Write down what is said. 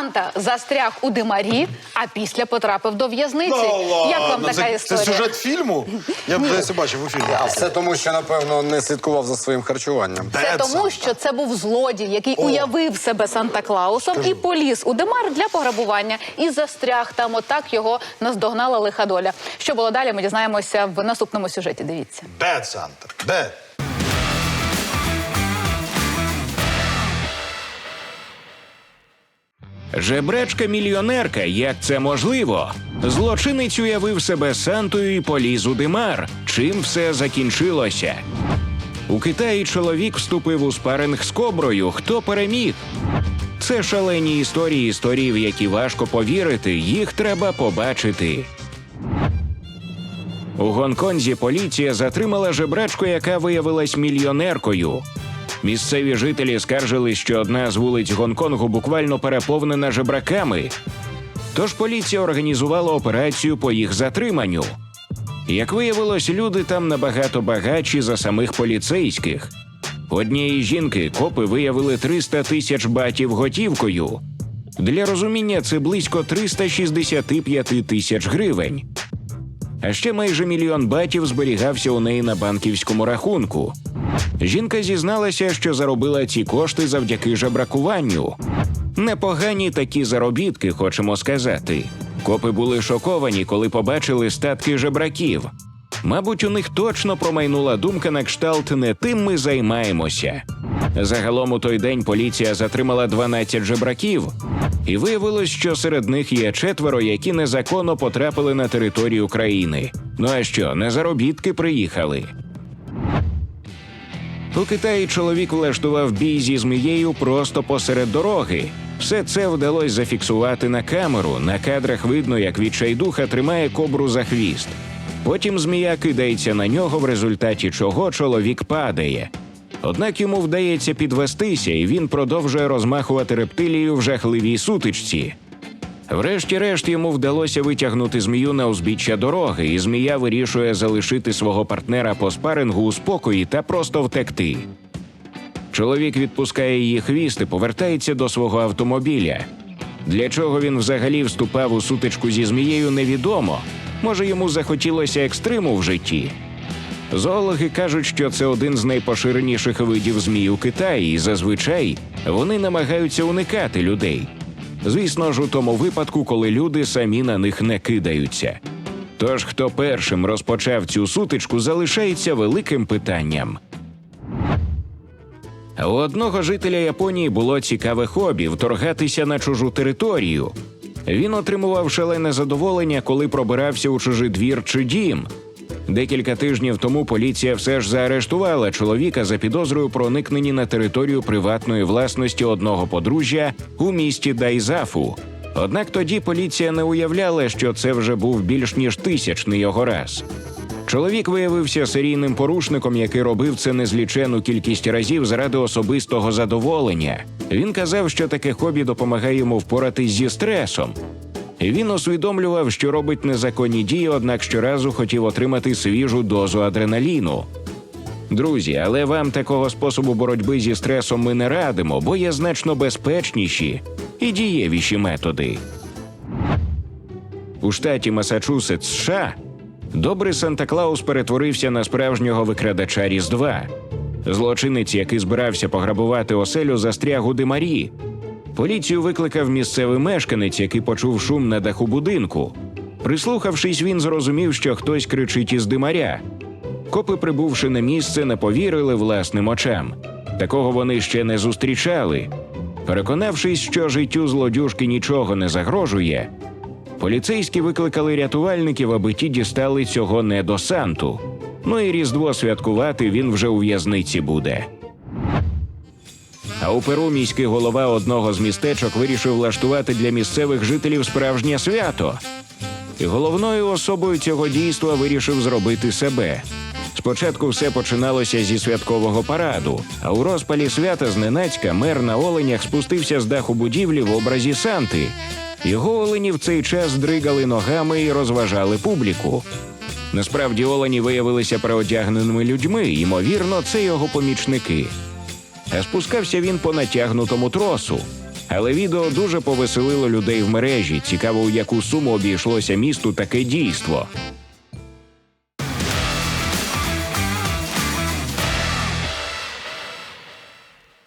Санта застряг у димарі, а після потрапив до в'язниці. Ну, Як вам ладно, така це, історія? Це сюжет фільму? Я б десь бачив у фільмі. А все тому, що напевно не слідкував за своїм харчуванням. Це тому, Санта. що це був злодій, який уявив себе Санта Клаусом і поліз у Демар для пограбування і застряг там. Отак його наздогнала лиха доля. Що було далі? Ми дізнаємося в наступному сюжеті. Дивіться. Бед Санта. Бед. Жебрачка мільйонерка, як це можливо? Злочинець уявив себе Сантою і поліз у димар. Чим все закінчилося? У Китаї чоловік вступив у спаринг з коброю. Хто переміг? Це шалені історії, історії, в які важко повірити. Їх треба побачити. У Гонконзі поліція затримала жебрачку, яка виявилась мільйонеркою. Місцеві жителі скаржили, що одна з вулиць Гонконгу буквально переповнена жебраками. Тож поліція організувала операцію по їх затриманню. Як виявилось, люди там набагато багатші за самих поліцейських. Однієї жінки копи виявили 300 тисяч батів готівкою. Для розуміння це близько 365 тисяч гривень. А ще майже мільйон батів зберігався у неї на банківському рахунку. Жінка зізналася, що заробила ці кошти завдяки жебракуванню. Непогані такі заробітки, хочемо сказати. Копи були шоковані, коли побачили статки жебраків. Мабуть, у них точно промайнула думка на кшталт не тим ми займаємося. Загалом у той день поліція затримала 12 жебраків, і виявилось, що серед них є четверо, які незаконно потрапили на територію країни. Ну а що, на заробітки приїхали? У Китаї чоловік влаштував бій зі змією просто посеред дороги. Все це вдалося зафіксувати на камеру. На кадрах видно, як відчайдуха тримає кобру за хвіст. Потім змія кидається на нього, в результаті чого чоловік падає. Однак йому вдається підвестися, і він продовжує розмахувати рептилію в жахливій сутичці. Врешті-решт йому вдалося витягнути змію на узбіччя дороги, і змія вирішує залишити свого партнера по спарингу у спокої та просто втекти. Чоловік відпускає її хвіст і повертається до свого автомобіля. Для чого він взагалі вступав у сутичку зі змією, невідомо. Може, йому захотілося екстриму в житті. Зоологи кажуть, що це один з найпоширеніших видів змій у Китаї, і зазвичай вони намагаються уникати людей. Звісно ж, у тому випадку, коли люди самі на них не кидаються. Тож, хто першим розпочав цю сутичку, залишається великим питанням. У одного жителя Японії було цікаве хобі вторгатися на чужу територію. Він отримував шалене задоволення, коли пробирався у чужий двір чи дім. Декілька тижнів тому поліція все ж заарештувала чоловіка за підозрою проникненні на територію приватної власності одного подружжя у місті Дайзафу. Однак тоді поліція не уявляла, що це вже був більш ніж тисячний його раз. Чоловік виявився серійним порушником, який робив це незлічену кількість разів заради особистого задоволення. Він казав, що таке хобі допомагає йому впоратись зі стресом. Він усвідомлював, що робить незаконні дії, однак щоразу хотів отримати свіжу дозу адреналіну. Друзі, але вам такого способу боротьби зі стресом ми не радимо, бо є значно безпечніші і дієвіші методи. У штаті Масачусетс, США, добрий Санта Клаус перетворився на справжнього викрадача Різдва. Злочинець, який збирався пограбувати оселю, застряг у димарі. Поліцію викликав місцевий мешканець, який почув шум на даху будинку. Прислухавшись, він зрозумів, що хтось кричить із димаря. Копи, прибувши на місце, не повірили власним очам. Такого вони ще не зустрічали. Переконавшись, що життю злодюжки нічого не загрожує, поліцейські викликали рятувальників, аби ті дістали цього не до Санту. Ну і Різдво святкувати він вже у в'язниці буде. А у Перу міський голова одного з містечок вирішив влаштувати для місцевих жителів справжнє свято. І головною особою цього дійства вирішив зробити себе. Спочатку все починалося зі святкового параду, а у розпалі свята зненацька мер на оленях спустився з даху будівлі в образі Санти. Його олені в цей час дригали ногами і розважали публіку. Насправді олені виявилися переодягненими людьми, ймовірно, це його помічники. Спускався він по натягнутому тросу. Але відео дуже повеселило людей в мережі. Цікаво, у яку суму обійшлося місту таке дійство.